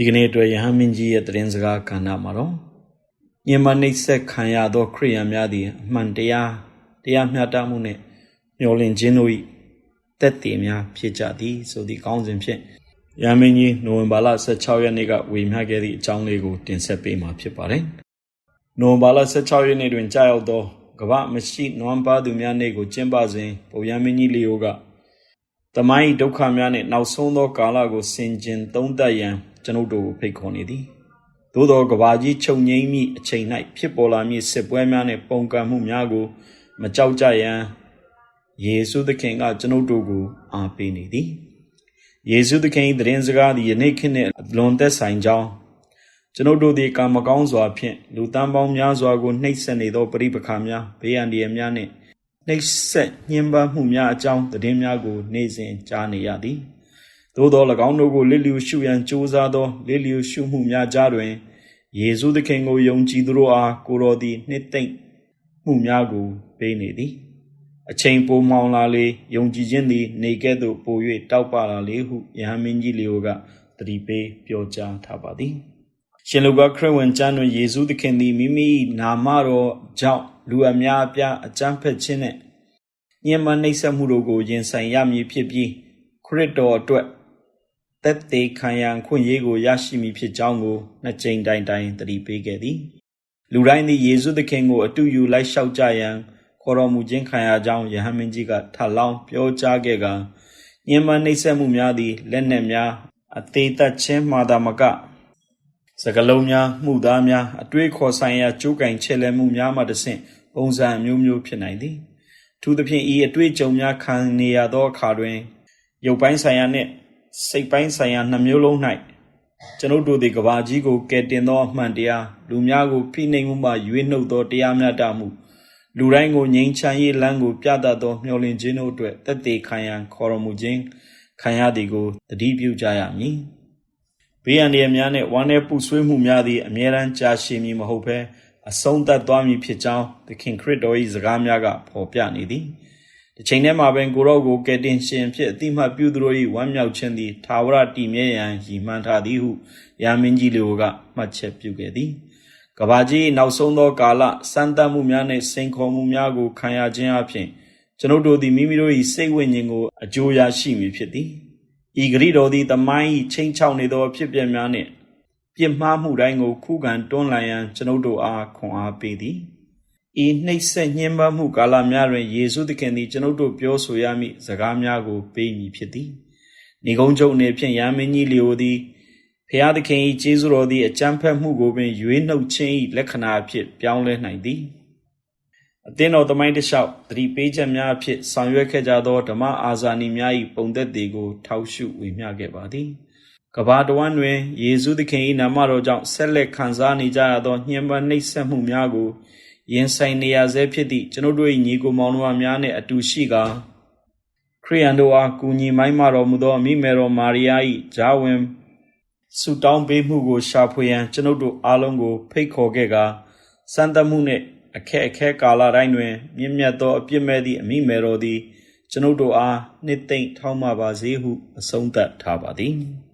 ဒီကနေ့အတွက်ယဟန်မင်းကြီးရဲ့သတင်းစကားကဏ္ဍမှာတော့ညမနှိမ့်ဆက်ခံရသောခရိယန်များသည်အမှန်တရားတရားမျှတမှုနှင့်မျှော်လင့်ခြင်းတို့၏တက်တည်များဖြစ်ကြသည်ဆိုသည့်ကောင်းစဉ်ဖြင့်ယဟန်မင်းကြီးနိုဝင်ဘာလ16ရက်နေ့ကဝေမျှခဲ့သည့်အကြောင်းလေးကိုတင်ဆက်ပေးမှာဖြစ်ပါတယ်။နိုဝင်ဘာလ16ရက်နေ့တွင်ကြာရောက်သောကမ္ဘာမရှိနွမ်းပါသူများနေ့ကိုကျင်းပစဉ်ပုံရမင်းကြီးလီယိုကတမိုင်းဒုက္ခများနှင့်နောက်ဆုံးသောကာလကိုဆင်ခြင်သုံးသပ်ရန် ကျွန်ုပ်တို့ကိုဖိတ်ခေါ်နေသည်သို့သောကဘာကြီးချုပ်ငိမ့်မိအချိန်၌ဖြစ်ပေါ်လာမည့်စစ်ပွဲများနှင့်ပုံကံမှုများကို မကြောက်ကြရန်ယေရှုသခင်ကကျွန်ုပ်တို့ကိုအားပေးနေသည်ယေရှုသခင်၏သတင်းစကားသည်ယနေ့ခေတ်နှင့်လွန်သက်ဆိုင်ကြောင်းကျွန်ုပ်တို့သည်ကာမကောင်းစွာဖြင့်လူတန်းပေါင်းများစွာကိုနှိပ်စက်နေသောပရိပခါများဘေးအန္တရာယ်များနှင့်နှိပ်စက်ညှဉ်းပန်းမှုများအကြောင်းသတင်းများကို နေ့စဉ်ကြားနေရသည် သို့သော၎င်းတို့ကိုလစ်လျူရှုရန်ကြိုးစားသောလစ်လျူရှုမှုများကြားတွင်ယေရှုသခင်ကိုယုံကြည်သူတို့အားကိုယ်တော်သည်နှစ်သိမ့်မှုများကိုပေးနေသည်အချိန်ပိုမှောင်လာလေယုံကြည်ခြင်းသည် နေကဲ့သို့ပို၍တောက်ပလာလေဟုယဟန်မင်းကြီးလီယိုကတတိပေးပြောကြားထားပါသည်ရှင်လူကခရစ်ဝင်ကျမ်းတွင်ယေရှုသခင်သည်မိမိနာမတော်ကြောင့်လူအများအပြားအကြမ်းဖက်ခြင်းနှင့်ညှဉ်းပန်းနှိပ်စက်မှုတို့ကိုရင်ဆိုင်ရမည်ဖြစ်ပြီးခရစ်တော်အတွက် သက်သေခံရန်ခွင့်ရေးကိုရရှိမည်ဖြစ်ကြောင်းကိုနှစ်ကြိမ်တိုင်တိုင်တတိပေးခဲ့သည်လူတိုင်းသည်ယေရှုသခင်ကိုအတူယူလိုက်လျှောက်ကြရန်ခေါ်တော်မူခြင်းခံရကြောင်းယဟန်မင်းကြီးကထပ်လောင်းပြောကြားခဲ့ကညှဉ်းပန်းနှိပ်စက်မှုများသည်လက်နက်များအသေးသက်ခြင်းမှသာမကစကလုံးများမှုသားများအတွေးခေါ်ဆိုင်ရာကြိုးကင်ချဲ့လဲမှုများမှတဆင့်ပုံစံမျိုးမျိုးဖြစ်နိုင်သည်ထို့သဖြင့်ဤအတွေ့အကြုံများခံနေရသောအခါတွင်ရုပ်ပိုင်းဆိုင်ရာနှင့် စိတ်ပိုင်းဆိုင်ရာနှစ်မျိုးလုံး၌ကျွန်ုပ်တို့သည်ကဘာကြီးကိုကယ်တင်သောအမှန်တရားလူများကိုဖိနှိပ်မှုမှရွေးနှုတ်သောတရားမျှတမှုလူတိုင်းကိုငြိမ်းချမ်းရေးလမ်းကိုပြသသောမျှော်လင့်ခြင်းတို့အတွက်တက်သေးခံရန်ခေါ်တော်မူခြင်းခံရသည်ကိုတတိပြုကြရမည်ဘေးအန္တရာယ်များနှင့်ဝမ်းနည်းပူဆွေးမှုများသည်အမြဲတမ်းကြာရှည်မည်မဟုတ်ဘဲအဆုံးသတ်သွားမည်ဖြစ်ကြောင်းသခင်ခရစ်တော်၏စကားများကဖော်ပြနေသည် တစ်ချိန်တည်းမှာပင်ကိုရော့ကိုကယ်တင်ရှင်ဖြစ်အတိမတ်ပြုသူတို့၏ဝမ်းမြောက်ခြင်းသည်သာဝရတည်မြဲရန်ရည်မှန်းထားသည်ဟုယာမင်းကြီးလေကမှတ်ချက်ပြုခဲ့သည်ကဘာကြီးနောက်ဆုံးသောကာလစမ်းသပ်မှုများနှင့်စိန်ခေါ်မှုများကိုခံရခြင်းအပြင်ကျွန်ုပ်တို့သည်မိမိတို့၏စိတ်ဝိညာဉ်ကိုအကျိုးရရှိမည်ဖြစ်သည်ဤဂရိတော်သည်တမိုင်း၏ချိန်ချောက်နေသောဖြစ်ပျက်များနှင့်ပြစ်မှားမှုတိုင်းကိုခုခံတွန်းလှန်ရန်ကျွန်ုပ်တို့အားခွန်အားပေးသည် ဤနှိပ်စက်ညှဉ်းပန်းမှုကာလများတွင်ယေရှုသခင်သည်ကျွန်ုပ်တို့ပြောဆိုရမည့်စကားများကိုပေးမည်ဖြစ်သည်နေကုန်းချုပ်အနေဖြင့်ယာမင်းကြီးလျိုသည်ဖျားသခင်၏ကျေးဇူးတော်သည်အကြံဖက်မှုကိုပင်ရွေးနှုတ်ခြင်း၏လက္ခဏာအဖြစ်ပြောင်းလဲနိုင်သည်အသင်းတော်သမိုင်းတစ်လျှောက်သတိပေးချက်များအဖြစ်ဆောင်ရွက်ခဲ့ကြသောဓမ္မအာဇာနည်များ၏ပုံသက်တွေကိုထောက်ရှုဝေမျှခဲ့ပါသည်ကဘာတဝမ်းတွင်ယေရှုသခင်၏နာမတော်ကြောင့်ဆက်လက်ခံစားနေကြရသောညှဉ်းပန်းနှိပ်စက်မှုများကို ရင်ဆိုင်နေရဆဲဖြစ်သည့်ကျွန်ုပ်တို့၏ညီကိုမောင်နှမများနှင့်အတူရှိကာခရိယန်တို့အားကူညီမိုင်းမတော်မူသောအမိမေတော်မာရိယာ၏ဂျာဝင်ဆုတောင်းပေးမှုကိုရှာဖွေရန်ကျွန်ုပ်တို့အားလုံးကို ဖိတ်ခေါ်ခဲ့ကာစံတမှုနှင့်အခက်အခဲကာလတိုင်းတွင် မြင့်မြတ်သောအပြစ်မဲ့သည့်အမိမေတော်သည် ကျွန်ုပ်တို့အားနှစ်သိမ့်ထောက်မှပါစေဟုအဆုံးသတ်ထားပါသည်။